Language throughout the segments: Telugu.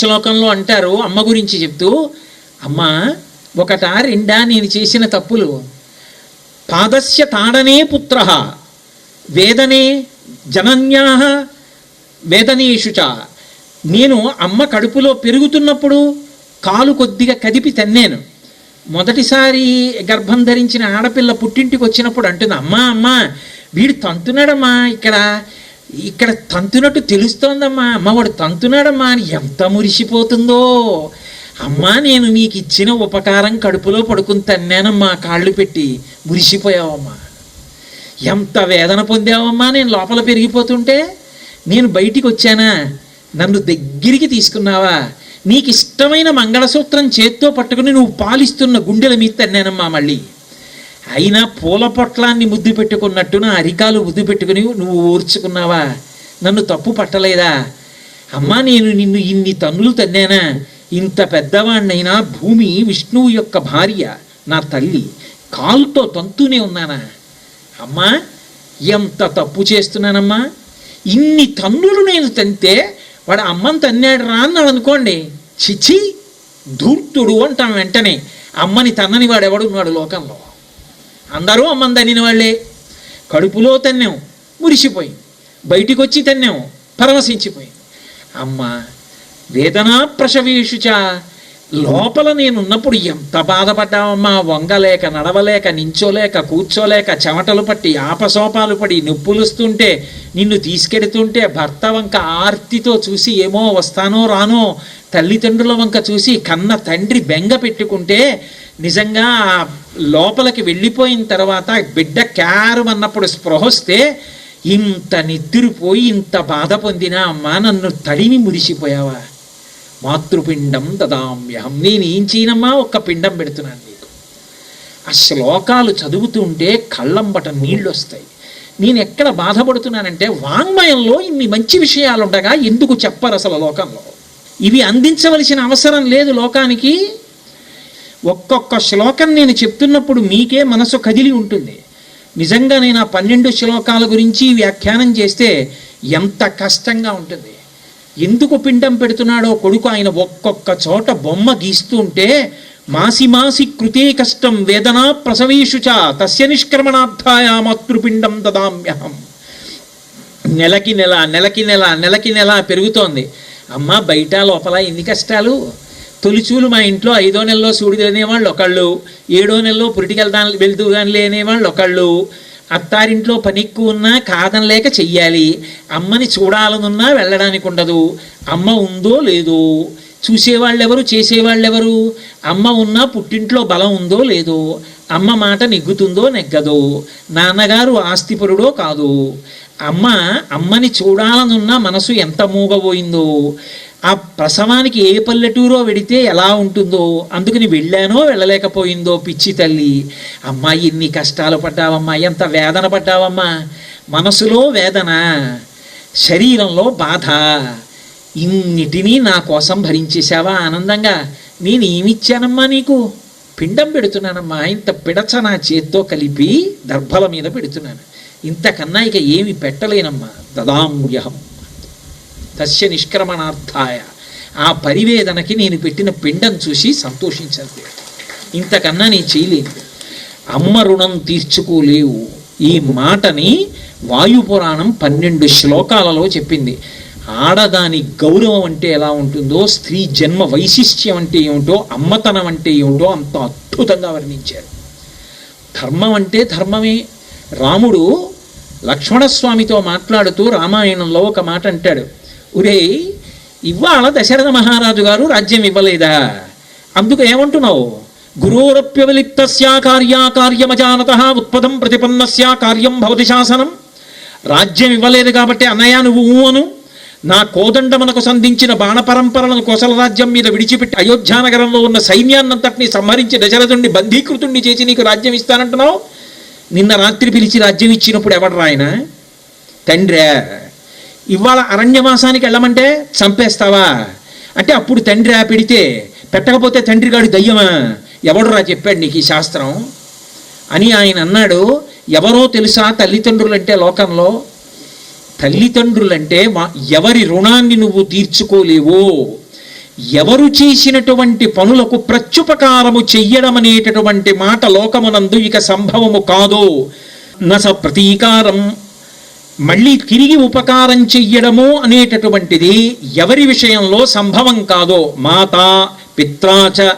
శ్లోకంలో అంటారు అమ్మ గురించి చెప్తూ అమ్మ ఒకట రెండా నేను చేసిన తప్పులు. పాదస్య తాడనే పుత్ర వేదనే జనన్యా వేదనేషు నేను అమ్మ కడుపులో పెరుగుతున్నప్పుడు కాలు కొద్దిగా కదిపి తన్నాను. మొదటిసారి గర్భం ధరించిన ఆడపిల్ల పుట్టింటికి వచ్చినప్పుడు అంటుంది అమ్మా అమ్మా వీడు తంతున్నాడమ్మా ఇక్కడ. ఇక్కడ తంతునట్టు తెలుస్తోందమ్మా. అమ్మవాడు తంతునాడమ్మా అని ఎంత మురిసిపోతుందో. అమ్మా నేను నీకు ఇచ్చిన ఉపకారం కడుపులో పడుకుని తన్నానమ్మా కాళ్ళు పెట్టి మురిసిపోయావమ్మా. ఎంత వేదన పొందావమ్మా నేను లోపల పెరిగిపోతుంటే. నేను బయటికి వచ్చానా? నన్ను దగ్గరికి తీసుకున్నావా? నీకు ఇష్టమైన మంగళసూత్రం చేత్తో పట్టుకుని నువ్వు పాలిస్తున్న గుండెల మీద తన్నానమ్మా మళ్ళీ. అయినా పూల పొట్లాన్ని ముద్దు పెట్టుకున్నట్టు నా అరికాలు ముద్దు పెట్టుకుని నువ్వు ఓర్చుకున్నావా నన్ను తప్పు పట్టలేదా? అమ్మా నేను నిన్ను ఇన్ని తన్నులు తన్నానా? ఇంత పెద్దవాణ్ణైనా భూమి విష్ణువు యొక్క భార్య నా తల్లి కాలుతో తంతూనే ఉన్నానా? అమ్మా ఎంత తప్పు చేస్తున్నానమ్మా? ఇన్ని తన్నులు నేను తంతే వాడు అమ్మని తన్నాడు రా అన్నాడు అనుకోండి. చిచి ధూర్తుడు అంటాం వెంటనే. అమ్మని తన్నని వాడెవడున్నాడు లోకంలో? అందరూ అమ్మని తన్నిన వాళ్ళే. కడుపులో తన్నాం మురిసిపోయి. బయటికి వచ్చి తన్నాం పరవశించిపోయింది అమ్మ వేదనా ప్రసవేషుచ లోపల నేనున్నప్పుడు ఎంత బాధపడ్డావమ్మా? వంగలేక నడవలేక నించోలేక కూర్చోలేక చెమటలు పట్టి ఆపసోపాలు పడి నొప్పులుస్తుంటే నిన్ను తీసుకెడుతుంటే భర్త వంక ఆర్తితో చూసి ఏమో వస్తానో రానో తల్లిదండ్రుల వంక చూసి కన్న తండ్రి బెంగ పెట్టుకుంటే నిజంగా లోపలికి వెళ్ళిపోయిన తర్వాత బిడ్డ క్యారు అన్నప్పుడు స్పృహొస్తే ఇంత నిద్రపోయి ఇంత బాధ పొందినా అమ్మా నన్ను తడిమి మురిసిపోయావా? మాతృపిండం దదామ్యహం. నేను ఏం చేయనమ్మా ఒక్క పిండం పెడుతున్నాను నీకు. ఆ శ్లోకాలు చదువుతుంటే కళ్ళంబట నీళ్ళు వస్తాయి నేను ఎక్కడ బాధపడుతున్నానంటే వాంగ్మయంలో ఇన్ని మంచి విషయాలుండగా ఎందుకు చెప్పరు అసలు లోకంలో? ఇవి అందించవలసిన అవసరం లేదు లోకానికి. ఒక్కొక్క శ్లోకం నేను చెప్తున్నప్పుడు మీకే మనసు కదిలి ఉంటుంది. నిజంగా నేను ఆ పన్నెండు శ్లోకాల గురించి వ్యాఖ్యానం చేస్తే ఎంత కష్టంగా ఉంటుంది. ఎందుకు పిండం పెడుతున్నాడో కొడుకు ఆయన ఒక్కొక్క చోట బొమ్మ గీస్తుంటే మాసి మాసి కృతే కష్టం వేదనా ప్రసవేషు చ తస్య నిష్క్రమణార్థాయ మాతృపిండం దదామ్యహం. నెలకి నెల నెలకి నెల నెలకి నెల పెరుగుతోంది. అమ్మ బయట లోపల ఎన్ని కష్టాలు? తొలిచూలు మా ఇంట్లో ఐదో నెలలో సూడిది అనేవాళ్ళు ఒకళ్ళు ఏడో నెలలో పురిటికెళ్దాం వెళ్తూ కానీ లేనేవాళ్ళు ఒకళ్ళు. అత్తారింట్లో పని ఎక్కువ ఉన్నా కాదనలేక చెయ్యాలి. అమ్మని చూడాలనున్నా వెళ్ళడానికి ఉండదు. అమ్మ ఉందో లేదో? చూసేవాళ్ళెవరు చేసేవాళ్ళెవరు? అమ్మ ఉన్నా పుట్టింట్లో బలం ఉందో లేదో? అమ్మ మాట నెగ్గుతుందో నెగ్గదో? నాన్నగారు ఆస్తిపరుడో కాదు? అమ్మ అమ్మని చూడాలనున్న మనసు ఎంత మూగబోయిందో? ఆ ప్రసవానికి ఏ పల్లెటూరో వెడితే ఎలా ఉంటుందో అందుకని వెళ్ళానో వెళ్ళలేకపోయిందో పిచ్చి తల్లి. అమ్మా ఇన్ని కష్టాలు పడ్డావమ్మా ఎంత వేదన పడ్డావమ్మా. మనసులో వేదన శరీరంలో బాధ. ఇన్నిటినీ నా కోసం భరించేశావా ఆనందంగా? నేను ఏమిచ్చానమ్మా నీకు? పిండం పెడుతున్నానమ్మా. ఇంత పిడచ నా చేత్తో కలిపి దర్భల మీద పెడుతున్నాను. ఇంతకన్నా ఇక ఏమి పెట్టలేనమ్మా. దదామ్యహం. తస్య నిష్క్రమణార్థాయ. ఆ పరివేదనకి నేను పెట్టిన పిండం చూసి సంతోషించాలి ఇంతకన్నా నేను చేయలేను. అమ్మ రుణం తీర్చుకోలేవు. ఈ మాటని వాయుపురాణం పన్నెండు శ్లోకాలలో చెప్పింది. ఆడదాని గౌరవం అంటే ఎలా ఉంటుందో స్త్రీ జన్మ వైశిష్ట్యం అంటే ఏమిటో అమ్మతనం అంటే ఏమిటో అంత అద్భుతంగా వర్ణించారు. ధర్మం అంటే ధర్మమే. రాముడు లక్ష్మణస్వామితో మాట్లాడుతూ రామాయణంలో ఒక మాట అంటాడు. ఒరే ఇవాళ దశరథ మహారాజు గారు రాజ్యం ఇవ్వలేదా? అందుకు ఏమంటున్నావు? గురోరప్యవలిప్తస్యా కార్యాకార్యమజానత ఉత్పదం ప్రతిపన్నస్యా కార్యం భవతి శాసనం. రాజ్యం ఇవ్వలేదు కాబట్టి అన్నయ్య నువ్వు అను. నా కోదండమునకు సంధించిన బాణపరంపరలను కోసల రాజ్యం మీద విడిచిపెట్టి అయోధ్యానగరంలో ఉన్న సైన్యాన్నంతటినీ సంహరించి దశరథుణ్ణి బంధీకృతుణ్ణి చేసి నీకు రాజ్యం ఇస్తానంటున్నావు? నిన్న రాత్రి పిలిచి రాజ్యం ఇచ్చినప్పుడు ఎవడు రాయన తండ్రే ఇవాళ అరణ్యవాసానికి వెళ్ళమంటే చంపేస్తావా? అంటే అప్పుడు తండ్రి ఆ పెడితే పెట్టకపోతే తండ్రి గాడు దయ్యమా? ఎవడురా చెప్పాడు నీకు ఈ శాస్త్రం? అని ఆయన అన్నాడు ఎవరో తెలుసా తల్లిదండ్రులంటే లోకంలో? తల్లిదండ్రులంటే మా ఎవరి రుణాన్ని నువ్వు తీర్చుకోలేవో? ఎవరు చేసినటువంటి పనులకు ప్రత్యుపకారము చెయ్యడం అనేటటువంటి మాట లోకమునందు ఇక సంభవము కాదు. నస ప్రతీకారం మళ్ళీ తిరిగి ఉపకారం చెయ్యడము అనేటటువంటిది ఎవరి విషయంలో సంభవం కాదో మాత పిత్రాచ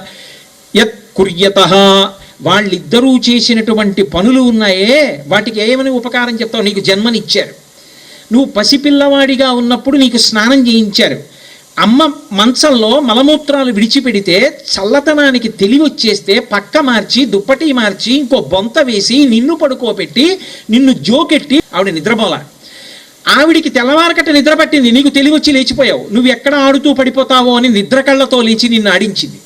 యత్ కుర్యత. వాళ్ళిద్దరూ చేసినటువంటి పనులు ఉన్నాయే వాటికి ఏమని ఉపకారం చెప్తావు? నీకు జన్మనిచ్చారు. నువ్వు పసిపిల్లవాడిగా ఉన్నప్పుడు నీకు స్నానం చేయించారు. అమ్మ మంచంలో మలమూత్రాలు విడిచిపెడితే చల్లతనానికి తెలివి వచ్చేస్తే పక్క మార్చి దుప్పటి మార్చి ఇంకో బొంత వేసి నిన్ను పడుకోబెట్టి నిన్ను జోకెట్టి ఆవిడ నిద్రపోల ఆవిడికి తెల్లవారకట నిద్ర పట్టింది నీకు తెలివి వచ్చి లేచిపోయావు. నువ్వు ఎక్కడ ఆడుతూ పడిపోతావో అని నిద్ర కళ్ళతో లేచి నిన్ను ఆడించింది.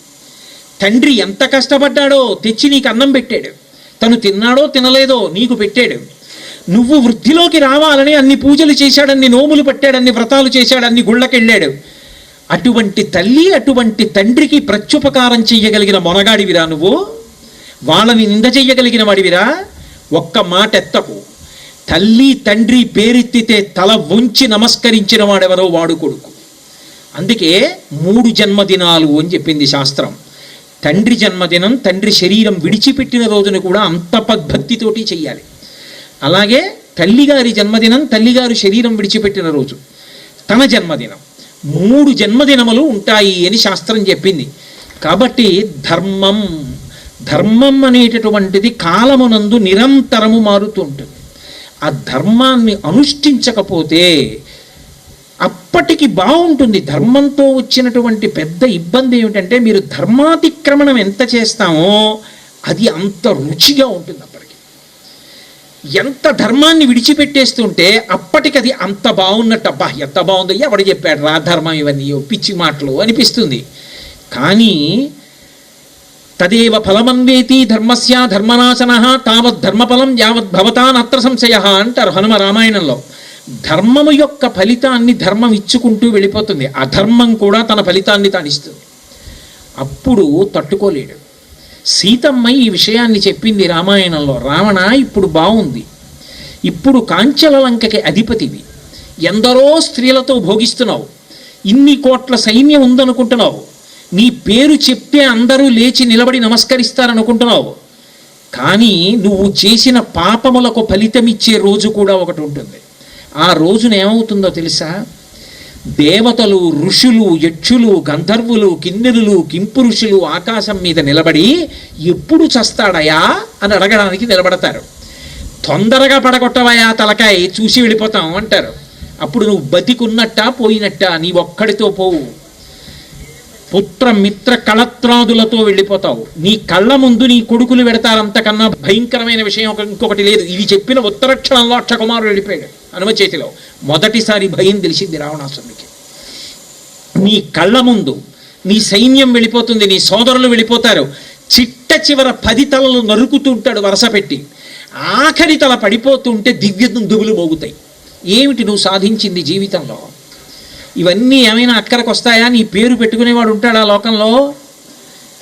తండ్రి ఎంత కష్టపడ్డాడో తెచ్చి నీకు అన్నం పెట్టాడు. తను తిన్నాడో తినలేదో నీకు పెట్టాడు. నువ్వు వృద్ధిలోకి రావాలని అన్ని పూజలు చేశాడన్ని నోములు పట్టాడన్ని వ్రతాలు చేశాడన్ని గుళ్ళకెళ్ళాడు. అటువంటి తల్లి అటువంటి తండ్రికి ప్రత్యుపకారం చెయ్యగలిగిన మొనగాడివిరా నువ్వు? వాళ్ళని నింద చెయ్యగలిగిన వాడివిరా? ఒక్క మాట ఎత్తకు. తల్లి తండ్రి పేరెత్తితే తల వంచి నమస్కరించిన వాడెవరో వాడు కొడుకు. అందుకే మూడు జన్మదినాలు అని చెప్పింది శాస్త్రం. తండ్రి జన్మదినం తండ్రి శరీరం విడిచిపెట్టిన రోజున కూడా అంత పద్భక్తితోటి చెయ్యాలి. అలాగే తల్లిగారి జన్మదినం తల్లిగారు శరీరం విడిచిపెట్టిన రోజు తన జన్మదినం. మూడు జన్మదినములు ఉంటాయి అని శాస్త్రం చెప్పింది. కాబట్టి ధర్మం ధర్మం అనేటటువంటిది కాలమునందు నిరంతరము మారుతూ ఉంటుంది. ఆ ధర్మాన్ని అనుష్ఠించకపోతే అప్పటికి బాగుంటుంది. ధర్మంతో వచ్చినటువంటి పెద్ద ఇబ్బంది ఏమిటంటే మీరు ధర్మాతిక్రమణం ఎంత చేస్తామో అది అంత రుచిగా ఉంటుంది. ఎంత ధర్మాన్ని విడిచిపెట్టేస్తుంటే అప్పటికి అది అంత బాగున్నట్టు అబ్బా ఎంత బాగుందో ఎవడు చెప్పాడు? రా ధర్మం ఇవన్నీ పిచ్చి మాటలు అనిపిస్తుంది. కానీ తదేవ ఫలమన్వేతి ధర్మస్య ధర్మనాశన తావత్ ధర్మఫలం యావత్ భవతా సంశయ అంటారు హనుమ రామాయణంలో. ధర్మము యొక్క ఫలితాన్ని ధర్మం ఇచ్చుకుంటూ వెళ్ళిపోతుంది. అధర్మం కూడా తన ఫలితాన్ని తానిస్తుంది. అప్పుడు తట్టుకోలేడు. సీతమ్మ ఈ విషయాన్ని చెప్పింది రామాయణంలో. రావణ ఇప్పుడు బాగుంది ఇప్పుడు కాంచల లంకకి అధిపతివి. ఎందరో స్త్రీలతో భోగిస్తున్నావు. ఇన్ని కోట్ల సైన్యం ఉందనుకుంటున్నావు. నీ పేరు చెప్తే అందరూ లేచి నిలబడి నమస్కరిస్తారనుకుంటున్నావు. కానీ నువ్వు చేసిన పాపములకు ఫలితమిచ్చే రోజు కూడా ఒకటి ఉంటుంది. ఆ రోజున ఏమవుతుందో తెలుసా? దేవతలు ఋషులు యక్షులు గంధర్వులు కిన్నెరులు కింపురుషులు ఆకాశం మీద నిలబడి ఎప్పుడు చస్తాడయా అని అడగడానికి నిలబడతారు. తొందరగా పడగొట్టవయా తలకాయ చూసి వెళ్ళిపోతాం అంటారు. అప్పుడు నువ్వు బతికున్నట్ట పోయినట్ట నీ ఒక్కడితో పోవు. పుత్ర మిత్ర కళత్రాదులతో వెళ్ళిపోతావు. నీ కళ్ళ ముందు నీ కొడుకులు పెడతారంతకన్నా భయంకరమైన విషయం ఒక ఇంకొకటి లేదు. ఇది చెప్పిన ఉత్తరక్షణంలో అక్షకుమారుడు వెళ్ళిపోయాడు హనుమ చేతిలో. మొదటిసారి భయం తెలిసింది రావణాసురుడికి. నీ కళ్ళ ముందు నీ సైన్యం వెళ్ళిపోతుంది నీ సోదరులు వెళ్ళిపోతారు. చిట్ట చివర పది తలలు నరుకుతుంటాడు వరస పెట్టి. ఆఖరి తల పడిపోతుంటే దివ్య దుగులు మోగుతాయి. ఏమిటి నువ్వు సాధించింది జీవితంలో? ఇవన్నీ ఏమైనా అక్కడికి వస్తాయా నీ పేరు పెట్టుకునేవాడు ఉంటాడు ఆ లోకంలో?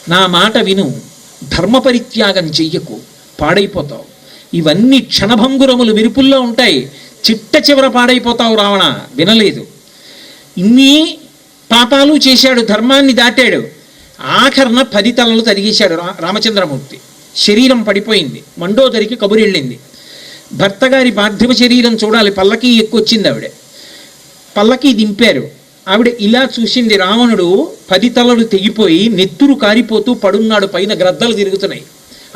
నా మాట విను. ధర్మ పరిత్యాగం చెయ్యకు. పాడైపోతావు. ఇవన్నీ క్షణభంగురములు మెరుపుల్లో ఉంటాయి. చిట్ట చివర పాడైపోతావు రావణ. వినలేదు. ఇన్ని పాపాలు చేశాడు. ధర్మాన్ని దాటాడు. ఆఖరణ పది తలలు తరిగేశాడు రా రామచంద్రమూర్తి. శరీరం పడిపోయింది. మండోదరికి కబురెళ్ళింది. భర్త గారి పార్థివ శరీరం చూడాలి. పల్లకి ఎక్కువచ్చింది ఆవిడే. పల్లకి దింపారు. ఆవిడ ఇలా చూసింది రావణుడు పది తలలు తెగిపోయి నెత్తురు కారిపోతూ పడున్నాడు పైన గ్రద్దలు తిరుగుతున్నాయి.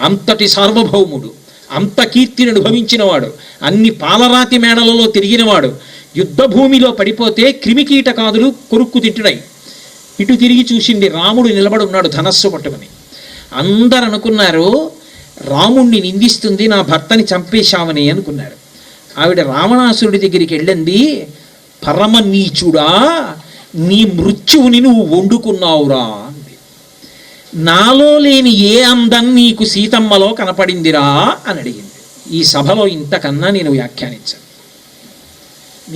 అంతటి సార్వభౌముడు అంత కీర్తిని అనుభవించినవాడు అన్ని పాలరాతి మేడలలో తిరిగినవాడు యుద్ధభూమిలో పడిపోతే క్రిమికీటకాదులు కొరుక్కు తింటున్నాయి. ఇటు తిరిగి చూసింది రాముడు నిలబడి ఉన్నాడు ధనస్సు పట్టుకుని. అందరు అనుకున్నారు రాముణ్ణి నిందిస్తుంది నా భర్తని చంపేశామని అనుకున్నారు. ఆవిడ రావణాసురుడి దగ్గరికి వెళ్ళింది పరమ నీచుడా నీ మృత్యువుని నువ్వు వండుకున్నావురా అంది. నాలో లేని ఏ అందం నీకు సీతమ్మలో కనపడిందిరా అని అడిగింది. ఈ సభలో ఇంతకన్నా నేను వ్యాఖ్యానించాను.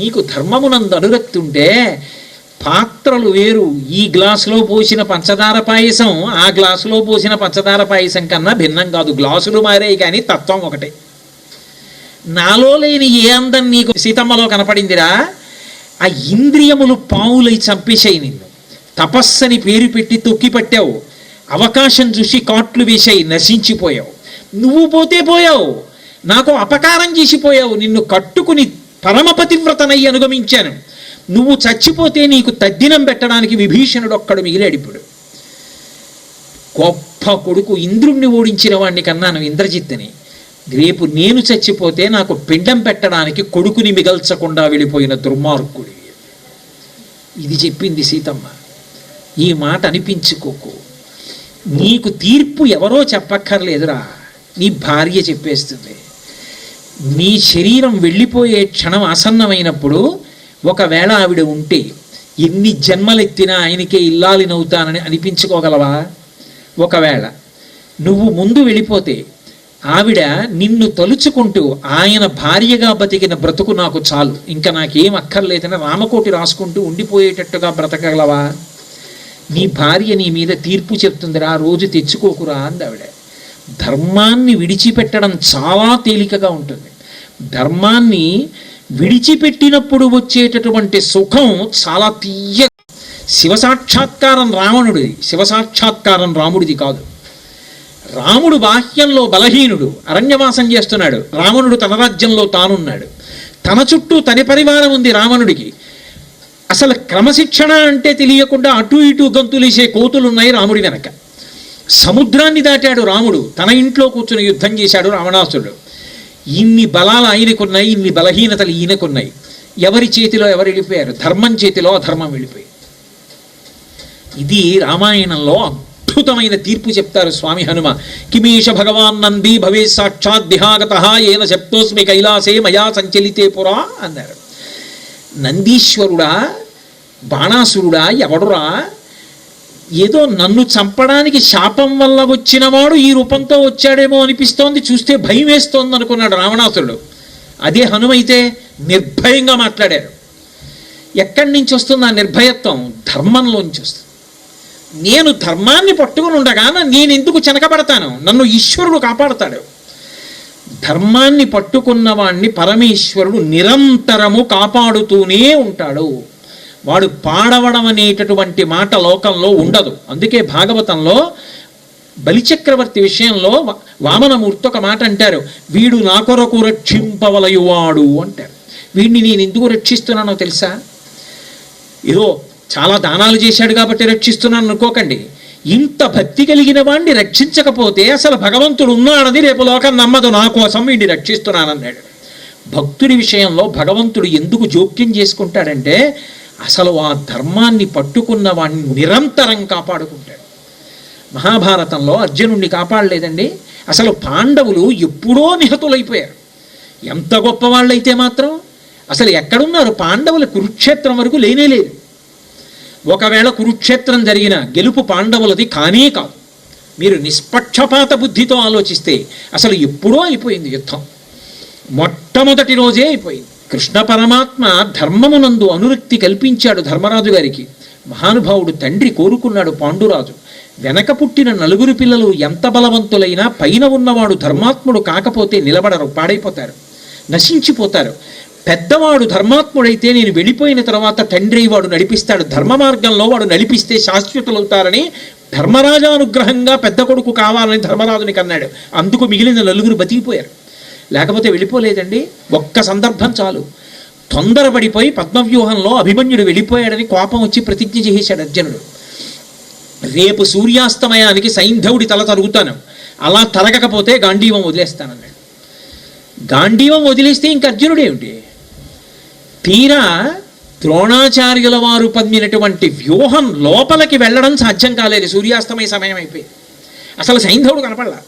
నీకు ధర్మమునందు అనురక్తి ఉంటే పాత్రలు వేరు. ఈ గ్లాసులో పోసిన పంచదార పాయసం ఆ గ్లాసులో పోసిన పంచదార పాయసం కన్నా భిన్నం కాదు. గ్లాసులు మారాయి కానీ తత్వం ఒకటే. నాలో లేని ఏ అందం నీకు సీతమ్మలో కనపడిందిరా? ఆ ఇంద్రియములు పావులై చంపేశాయి నిన్ను. తపస్సని పేరు పెట్టి తొక్కి పట్టావు. అవకాశం చూసి కాట్లు వేశాయి నశించిపోయావు. నువ్వు పోతే పోయావు. నాకు అపకారం చేసిపోయావు. నిన్ను కట్టుకుని పరమపతివ్రతనై అనుగమించాను. నువ్వు చచ్చిపోతే నీకు తద్దినం పెట్టడానికి విభీషణుడు ఒక్కడు మిగిలాడు ఇప్పుడు గొప్ప కొడుకు ఇంద్రుణ్ణి ఓడించిన వాడిని కన్నాను ఇంద్రజిత్తుని. రేపు నేను చచ్చిపోతే నాకు పిండం పెట్టడానికి కొడుకుని మిగల్చకుండా వెళ్ళిపోయిన దుర్మార్గుడి. ఇది చెప్పింది సీతమ్మ. ఈ మాట అనిపించుకోకు. నీకు తీర్పు ఎవరో చెప్పక్కర్లేదురా. నీ భార్య చెప్పేస్తుంది. నీ శరీరం వెళ్ళిపోయే క్షణం ఆసన్నమైనప్పుడు ఒకవేళ ఆవిడ ఉంటే ఎన్ని జన్మలెత్తినా ఆయనకే ఇల్లాలినవుతానని అనిపించుకోగలవా? ఒకవేళ నువ్వు ముందు వెళ్ళిపోతే ఆవిడ నిన్ను తలుచుకుంటూ ఆయన భార్యగా బతికిన బ్రతుకు నాకు చాలు. ఇంకా నాకేం అక్కర్లేదని రామకోటి రాసుకుంటూ ఉండిపోయేటట్టుగా బ్రతకగలవా? నీ భార్య నీ మీద తీర్పు చెప్తుందిరా రోజు తెచ్చుకోకురా అంది ఆవిడ ధర్మాన్ని విడిచిపెట్టడం చాలా తేలికగా ఉంటుంది. ధర్మాన్ని విడిచిపెట్టినప్పుడు వచ్చేటటువంటి సుఖం చాలా తీయ శివసాక్షాత్కారం రావణుడిది. శివసాక్షాత్కారం రాముడిది కాదు. రాముడు బాహ్యంలో బలహీనుడు అరణ్యవాసం చేస్తున్నాడు. రావణుడు తన రాజ్యంలో తానున్నాడు. తన చుట్టూ తని పరివారం ఉంది రావణుడికి. అసలు క్రమశిక్షణ అంటే తెలియకుండా అటు ఇటు గంతులేసే కోతులున్నాయి రాముడి వెనక. సముద్రాన్ని దాటాడు రాముడు. తన ఇంట్లో కూర్చుని యుద్ధం చేశాడు రావణాసుడు ఇన్ని బలాలు ఆయనకున్నాయి ఇన్ని బలహీనతలు ఈయనకున్నాయి. ఎవరి చేతిలో ఎవరు వెళ్ళిపోయారు? ధర్మం చేతిలో అధర్మం వెళ్ళిపోయారు ఇది రామాయణంలో అద్భుతమైన తీర్పు చెప్తారు స్వామి హనుమ. కిమీష భగవాన్ నంది భవే సాక్షాత్ దిహాగత ఏన శప్తోస్మి కైలాసే మయా సంచలితే పురా అన్నారు. నందీశ్వరుడా బాణాసురుడా ఎవడురా? ఏదో నన్ను చంపడానికి శాపం వల్ల వచ్చినవాడు ఈ రూపంతో వచ్చాడేమో అనిపిస్తోంది చూస్తే భయం వేస్తోంది అనుకున్నాడు రావణాసురుడు. అదే హనుమైతే నిర్భయంగా మాట్లాడారు ఎక్కడి నుంచి వస్తుంది ఆ నిర్భయత్వం? ధర్మంలోంచి వస్తుంది. నేను ధర్మాన్ని పట్టుకుని ఉండగా నేను ఎందుకు చెనకబడతాను? నన్ను ఈశ్వరుడు కాపాడతాడు. ధర్మాన్ని పట్టుకున్న వాణ్ణి పరమేశ్వరుడు నిరంతరము కాపాడుతూనే ఉంటాడు. వాడు పాడవడం అనేటటువంటి మాట లోకంలో ఉండదు. అందుకే భాగవతంలో బలిచక్రవర్తి విషయంలో వామనమూర్తి ఒక మాట అంటారు. వీడు నా కొరకు రక్షింపవలయువాడు అంటారు. వీడిని నేను ఎందుకు రక్షిస్తున్నానో తెలుసా? ఏదో చాలా దానాలు చేశాడు కాబట్టి రక్షిస్తున్నాను అనుకోకండి. ఇంత భక్తి కలిగిన వాణ్ణి రక్షించకపోతే అసలు భగవంతుడు ఉన్నాడని రేపు లోకం నమ్మదు. నా కోసం వీడిని రక్షిస్తున్నానన్నాడు. భక్తుడి విషయంలో భగవంతుడు ఎందుకు జోక్యం చేసుకుంటాడంటే అసలు ఆ ధర్మాన్ని పట్టుకున్న వాణ్ణి నిరంతరం కాపాడుకుంటాడు. మహాభారతంలో అర్జునుడిని కాపాడలేదండి. అసలు పాండవులు ఎప్పుడో నిహతులైపోయారు. ఎంత గొప్పవాళ్ళైతే మాత్రం అసలు ఎక్కడున్నారు? పాండవుల కురుక్షేత్రం వరకు లేనే లేదు. ఒకవేళ కురుక్షేత్రం జరిగిన గెలుపు పాండవులది కానే కాదు మీరు నిష్పక్షపాత బుద్ధితో ఆలోచిస్తే అసలు ఎప్పుడో అయిపోయింది యుద్ధం. మొట్టమొదటి రోజే అయిపోయింది. కృష్ణ పరమాత్మ ధర్మమునందు అనురక్తి కల్పించాడు ధర్మరాజు గారికి. మహానుభావుడు తండ్రి కోరుకున్నాడు పాండురాజు. వెనక పుట్టిన నలుగురు పిల్లలు ఎంత బలవంతులైనా పైన ఉన్నవాడు ధర్మాత్ముడు కాకపోతే నిలబడరు పాడైపోతారు నశించిపోతారు. పెద్దవాడు ధర్మాత్ముడైతే నేను వెళ్ళిపోయిన తర్వాత తండ్రి వాడు నడిపిస్తాడు. ధర్మ మార్గంలో వాడు నడిపిస్తే శాశ్వతులవుతారని ధర్మరాజానుగ్రహంగా పెద్ద కొడుకు కావాలని ధర్మరాజునికి అన్నాడు అందుకు మిగిలిన నలుగురు బతికిపోయారు. లేకపోతే వెళ్ళిపోలేదండి. ఒక్క సందర్భం చాలు. తొందరపడిపోయి పద్మవ్యూహంలో అభిమన్యుడు వెళ్ళిపోయాడని కోపం వచ్చి ప్రతిజ్ఞ చేసేశాడు అర్జునుడు. రేపు సూర్యాస్తమయానికి సైంధవుడి తల తరుగుతాను. అలా తరగకపోతే గాంధీవం వదిలేస్తానన్నాడు. గాంధీవం వదిలేస్తే ఇంక అర్జునుడేమిటి? తీరా ద్రోణాచార్యుల వారు పన్నినటువంటి వ్యూహం లోపలికి వెళ్ళడం సాధ్యం కాలేదు. సూర్యాస్తమయ సమయం అయిపోయింది. అసలు సైంధవుడు కనపడలా?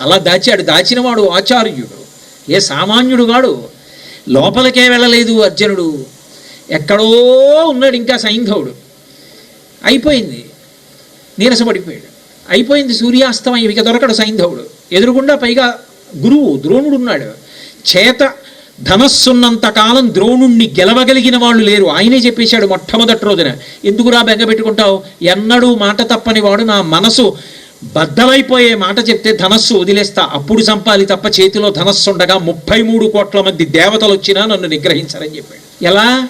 అలా దాచాడు దాచినవాడు ఆచార్యుడు. ఏ సామాన్యుడు కాడు. లోపలికే వెళ్ళలేదు అర్జునుడు. ఎక్కడో ఉన్నాడు ఇంకా సైంధవుడు. అయిపోయింది. నీరసపడిపోయాడు. అయిపోయింది సూర్యాస్తమయం. ఇక దొరకడు సైంధవుడు. ఎదురుగుండా పైగా గురువు ద్రోణుడు ఉన్నాడు. చేత ధనస్సున్నంత కాలం ద్రోణుణ్ణి గెలవగలిగిన వాళ్ళు లేరు. ఆయనే చెప్పేశాడు మొట్టమొదటి రోజున. ఎందుకురా బెంగ పెట్టుకుంటావు? ఎన్నడూ మాట తప్పని వాడు నా మనసు బద్దలైపోయే మాట చెప్తే ధనస్సు వదిలేస్తా. అప్పుడు చంపాలి తప్ప చేతిలో ధనస్సు ఉండగా ముప్పై మూడు కోట్ల మంది దేవతలు వచ్చినా నన్ను నిగ్రహించారని చెప్పాడు. ఎలా?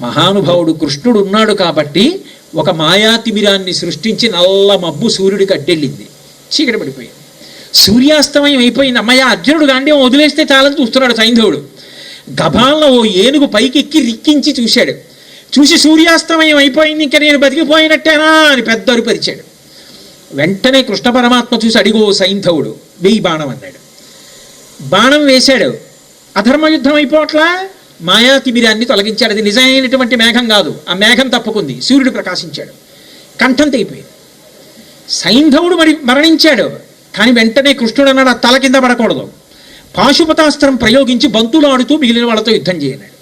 మహానుభావుడు కృష్ణుడు ఉన్నాడు కాబట్టి ఒక మాయాతిమిరాన్ని సృష్టించి నల్ల మబ్బు సూర్యుడికి అడ్డెళ్ళింది. చీకటి పడిపోయింది. సూర్యాస్తమయం అయిపోయింది అమ్మయ్య అర్జునుడు గాంధీ వదిలేస్తే చాలని చూస్తున్నాడు సైంధవుడు. గభాలను ఓ ఏనుగు పైకెక్కి రిక్కించి చూశాడు. చూసి సూర్యాస్తమయం అయిపోయింది ఇంకా నేను బతికిపోయినట్టేనా అని పెద్ద అరుపరిచాడు. వెంటనే కృష్ణ పరమాత్మ చూసి అడిగో సైంధవుడు వెయ్యి బాణం అన్నాడు. బాణం వేశాడు. అధర్మ యుద్ధం మాయా తిమిరాన్ని తొలగించాడు. అది నిజమైనటువంటి మేఘం కాదు. ఆ మేఘం తప్పుకుంది. సూర్యుడు ప్రకాశించాడు. కంఠం తెగిపోయింది. సైంధవుడు మరి మరణించాడు. కానీ వెంటనే కృష్ణుడు అన్నాడు ఆ తల కింద పడకూడదు. పాశుపతాస్త్రం ప్రయోగించి బంతులాడుతూ మిగిలిన వాళ్ళతో యుద్ధం చేయనాడు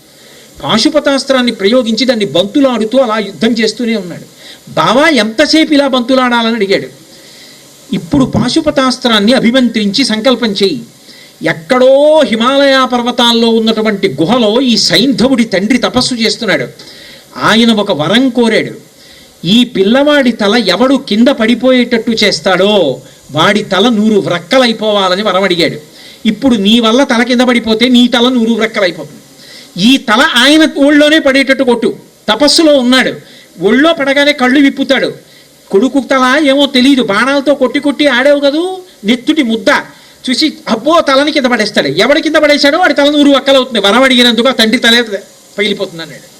పాశుపతాస్త్రాన్ని ప్రయోగించి దాన్ని బంతులాడుతూ అలా యుద్ధం చేస్తూనే ఉన్నాడు. బావా ఎంతసేపు ఇలా బంతులాడాలని అడిగాడు. ఇప్పుడు పాశుపతాస్త్రాన్ని అభిమంత్రించి సంకల్పం చేయి ఎక్కడో హిమాలయ పర్వతాల్లో ఉన్నటువంటి గుహలో ఈ సైంధవుడి తండ్రి తపస్సు చేస్తున్నాడు. ఆయన ఒక వరం కోరాడు. ఈ పిల్లవాడి తల ఎవడు కింద పడిపోయేటట్టు చేస్తాడో వాడి తల నూరు వ్రక్కలైపోవాలని వరం అడిగాడు ఇప్పుడు నీ వల్ల తల కింద పడిపోతే నీ తల నూరు వ్రక్కలైపోతుంది. ఈ తల ఆయన ఒళ్ళోనే పడేటట్టు కొట్టు. తపస్సులో ఉన్నాడు. ఒళ్ళో పడగానే కళ్ళు విప్పుతాడు. కొడుకు తల ఏమో తెలియదు బాణాలతో కొట్టి కొట్టి ఆడావు కదూ? నెత్తుటి ముద్ద. చూసి అబ్బో తలని కింద పడేస్తాడు. ఎవడి కింద పడేశాడో వాడి తల నూరు వక్కలవుతుంది వరం అడిగినందుకు ఆ తండ్రి తలే పగిలిపోతుంది అన్నాడు.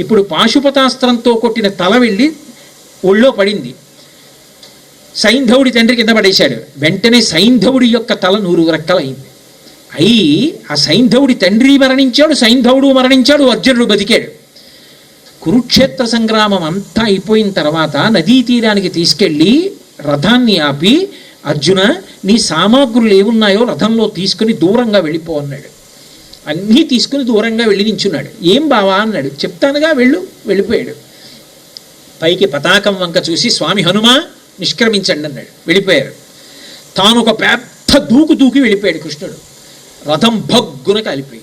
ఇప్పుడు పాశుపతాస్త్రంతో కొట్టిన తల వెళ్ళి ఒళ్ళో పడింది. సైంధవుడి తండ్రి కింద పడేశాడు. వెంటనే సైంధవుడి యొక్క తల నూరు రెక్కలైంది. అయి ఆ సైంధవుడి తండ్రి మరణించాడు సైంధవుడు మరణించాడు అర్జునుడు బతికాడు. కురుక్షేత్ర సంగ్రామం అంతా అయిపోయిన తర్వాత నదీ తీరానికి తీసుకెళ్ళి రథాన్ని ఆపి అర్జున నీ సామాగ్రులు ఏమున్నాయో రథంలో తీసుకుని దూరంగా వెళ్ళిపో అన్నాడు. అన్నీ తీసుకుని దూరంగా వెళ్ళి నించున్నాడు. ఏం బావా అన్నాడు. చెప్తానుగా వెళ్ళు. వెళ్ళిపోయాడు. పైకి పతాకం వంక చూసి స్వామి హనుమ నిష్క్రమించండి అన్నాడు. వెళ్ళిపోయారు. తాను ఒక పెద్ద దూకు దూకి వెళ్ళిపోయాడు కృష్ణుడు. రథం భగ్గున కాలిపోయి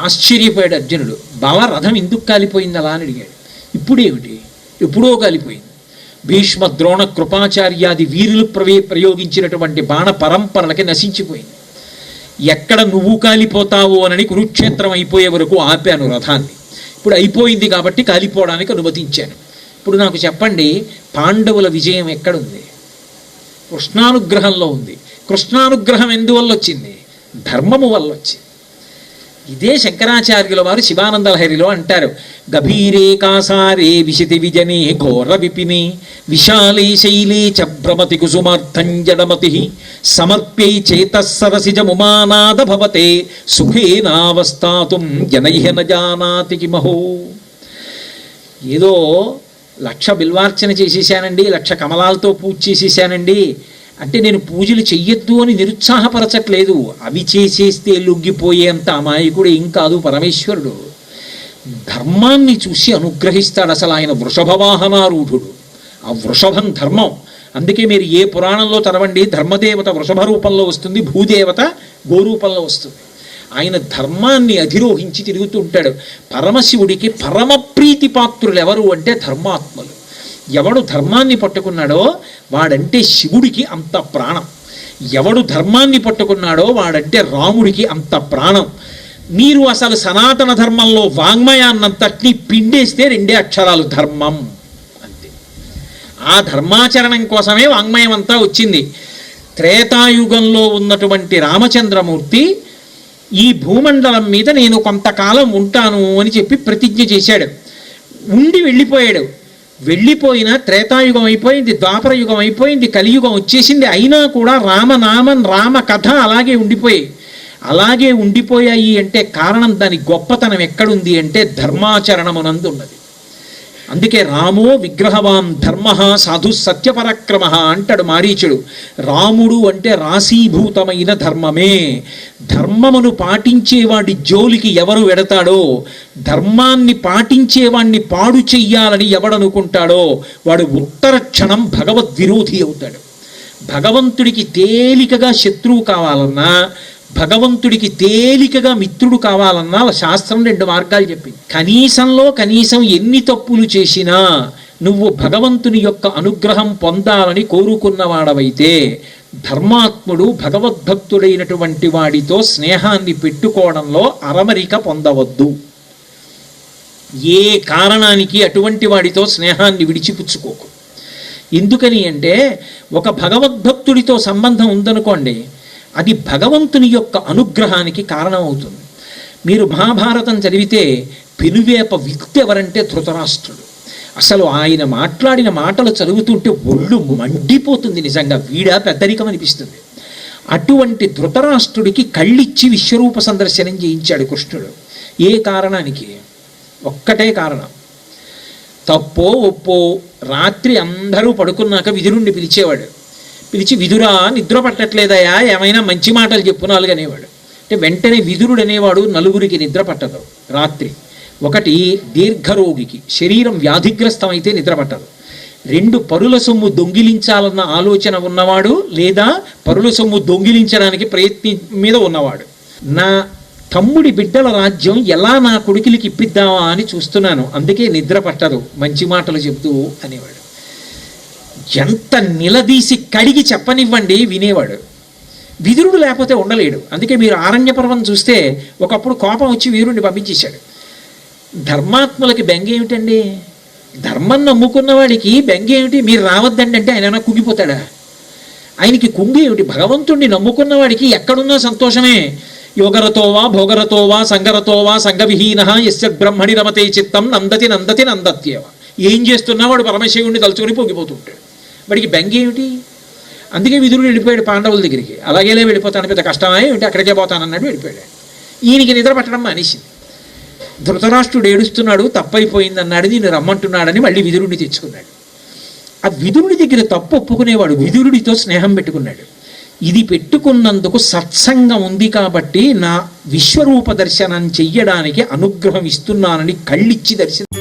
ఆశ్చర్యపోయాడు అర్జునుడు. బావా రథం ఎందుకు కాలిపోయింది అలా? అని అడిగాడు. ఇప్పుడేమిటి ఎప్పుడో కాలిపోయింది. భీష్మ ద్రోణ కృపాచార్యాది వీరులు ప్రవే ప్రయోగించినటువంటి బాణ పరంపరలకి నశించిపోయింది. ఎక్కడ నువ్వు కాలిపోతావు అనని కురుక్షేత్రం అయిపోయే వరకు ఆపాను రథాన్ని. ఇప్పుడు అయిపోయింది కాబట్టి కాలిపోవడానికి అనుమతించాను. ఇప్పుడు నాకు చెప్పండి పాండవుల విజయం ఎక్కడుంది? కృష్ణానుగ్రహంలో ఉంది. కృష్ణానుగ్రహం ఎందువల్ల వచ్చింది? ధర్మము వల్ల వచ్చింది. ఇదే శంకరాచార్యుల వారు శివానంద లహరిలో అంటారు గభీరే కాసారే విశతి విజనే ఘోర విపిని విశాలే శైలే చ భ్రమతి కుసుమార్థం జడమతి సమర్ప్యై చేతసరసిజముమానాద భవతే సుఖేనావస్థాతుం జనైహ న మహో ఏదో లక్ష బిల్వార్చన చేసేసానండి లక్ష కమలాలతో పూజ చేసేసానండి అంటే నేను పూజలు చెయ్యొద్దు అని నిరుత్సాహపరచట్లేదు. అవి చేసేస్తే లొంగిపోయేంత అమాయకుడు ఏం కాదు పరమేశ్వరుడు. ధర్మాన్ని చూసి అనుగ్రహిస్తాడు అసలు ఆయన వృషభవాహనారూఢుడు ఆ వృషభం ధర్మం. అందుకే మీరు ఏ పురాణంలో తరవండి ధర్మదేవత వృషభ రూపంలో వస్తుంది భూదేవత గోరూపంలో వస్తుంది. ఆయన ధర్మాన్ని అధిరోహించి తిరుగుతూ ఉంటాడు. పరమశివుడికి పరమ ప్రీతి పాత్రులు ఎవరు అంటే ధర్మాత్మలు. ఎవడు ధర్మాన్ని పట్టుకున్నాడో వాడంటే శివుడికి అంత ప్రాణం. ఎవడు ధర్మాన్ని పట్టుకున్నాడో వాడంటే రాముడికి అంత ప్రాణం. మీరు అసలు సనాతన ధర్మంలో వాంగ్మయాన్నంతటినీ పిండేస్తే రెండే అక్షరాలు ధర్మం అంతే. ఆ ధర్మాచరణం కోసమే వాంగ్మయం అంతా వచ్చింది. త్రేతాయుగంలో ఉన్నటువంటి రామచంద్రమూర్తి ఈ భూమండలం మీద నేను కొంతకాలం ఉంటాను అని చెప్పి ప్రతిజ్ఞ చేశాడు. ఉండి వెళ్ళిపోయాడు. వెళ్ళిపోయిన త్రేతాయుగం అయిపోయింది ద్వాపర యుగం అయిపోయింది కలియుగం వచ్చేసింది. అయినా కూడా రామనామం రామ కథ అలాగే ఉండిపోయాయి. అలాగే ఉండిపోయాయి అంటే కారణం దాని గొప్పతనం ఎక్కడుంది అంటే ధర్మాచరణమునందు ఉన్నది అందుకే రామో విగ్రహవాన్ ధర్మ సాధు సత్యపరాక్రమ అంటాడు మారీచుడు. రాముడు అంటే రాశీభూతమైన ధర్మమే. ధర్మమును పాటించేవాడి జోలికి ఎవరు వెడతాడో ధర్మాన్ని పాటించేవాణ్ణి పాడు చెయ్యాలని ఎవడనుకుంటాడో వాడు ఉత్తర క్షణం భగవద్విరోధి అవుతాడు. భగవంతుడికి తేలికగా శత్రువు కావాలన్నా భగవంతుడికి తేలికగా మిత్రుడు కావాలన్నా శాస్త్రం రెండు మార్గాలు చెప్పింది. కనీసంలో కనీసం ఎన్ని తప్పులు చేసినా నువ్వు భగవంతుని యొక్క అనుగ్రహం పొందాలని కోరుకున్నవాడవైతే ధర్మాత్ముడు భగవద్భక్తుడైనటువంటి వాడితో స్నేహాన్ని పెట్టుకోవడంలో అరమరిక పొందవద్దు. ఏ కారణానికి అటువంటి వాడితో స్నేహాన్ని విడిచిపుచ్చుకోకు. ఎందుకని అంటే ఒక భగవద్భక్తుడితో సంబంధం ఉందనుకోండి అది భగవంతుని యొక్క అనుగ్రహానికి కారణమవుతుంది. మీరు మహాభారతం చదివితే పెనువేప వ్యక్తి ఎవరంటే ధృతరాష్ట్రుడు. అసలు ఆయన మాట్లాడిన మాటలు చదువుతుంటే ఒళ్ళు మండిపోతుంది నిజంగా వీడా పెద్దరికం అనిపిస్తుంది. అటువంటి ధృతరాష్ట్రుడికి కళ్ళిచ్చి విశ్వరూప సందర్శనం చేయించాడు కృష్ణుడు. ఏ కారణానికి? ఒక్కటే కారణం. తప్పో ఒప్పో రాత్రి అందరూ పడుకున్నాక విధురుణ్ణి పిలిచేవాడు. పిలిచి విధురా నిద్ర పట్టట్లేదయా ఏమైనా మంచి మాటలు చెప్పునాలుగా అనేవాడు. అంటే వెంటనే విదురుడు అనేవాడు నలుగురికి నిద్ర పట్టదు రాత్రి. ఒకటి దీర్ఘరోగికి శరీరం వ్యాధిగ్రస్తం అయితే నిద్ర పట్టదు. రెండు పరుల సొమ్ము దొంగిలించాలన్న ఆలోచన ఉన్నవాడు లేదా పరుల సొమ్ము దొంగిలించడానికి ప్రయత్ని మీద ఉన్నవాడు. నా తమ్ముడి బిడ్డల రాజ్యం ఎలా నా కొడుకులకి ఇప్పిద్దామా అని చూస్తున్నాను అందుకే నిద్ర పట్టదు మంచి మాటలు చెబుతూ అనేవాడు. ఎంత నిలదీసి కడిగి చెప్పనివ్వండి వినేవాడు. విదురుడు లేకపోతే ఉండలేడు. అందుకే మీరు ఆరణ్య పర్వం చూస్తే ఒకప్పుడు కోపం వచ్చి వీరుణ్ణి పంపించేశాడు. ధర్మాత్ములకి బెంగ ఏమిటండి? ధర్మం నమ్ముకున్న వాడికి బెంగ ఏమిటి? మీరు రావద్దండి అంటే ఆయన కుంగిపోతాడా? ఆయనకి కుంగి ఏమిటి? భగవంతుణ్ణి నమ్ముకున్న వాడికి ఎక్కడున్నా సంతోషమే. యోగరతోవా భోగరతోవా సంగరతోవా సంగవిహీన ఎస్య బ్రహ్మణి రమతే చిత్తం నందతి నందతి నందత్యేవ. ఏం చేస్తున్నా వాడు పరమశివుణ్ణి తలుచుకొని పొంగిపోతుంటాడు వాడికి బెంగ ఏమిటి? అందుకే విధుడు వెళ్ళిపోయాడు పాండవుల దగ్గరికి. అలాగేలే వెళ్ళిపోతాను పెద్ద కష్టమా ఏమిటి? అక్కడికే పోతానన్నాడు వెళ్ళిపోయాడు. ఈయనకి నిద్ర పట్టడం మానేసింది. ధృతరాష్ట్రుడు ఏడుస్తున్నాడు తప్పైపోయింది అన్నాడు నేను రమ్మంటున్నాడని మళ్ళీ విధుడిని తెచ్చుకున్నాడు. ఆ విధుడి దగ్గర తప్పు ఒప్పుకునేవాడు విధుడితో స్నేహం పెట్టుకున్నాడు. ఇది పెట్టుకున్నందుకు సత్సంగం ఉంది కాబట్టి నా విశ్వరూప దర్శనం చెయ్యడానికి అనుగ్రహం ఇస్తున్నానని కళ్ళిచ్చి దర్శనం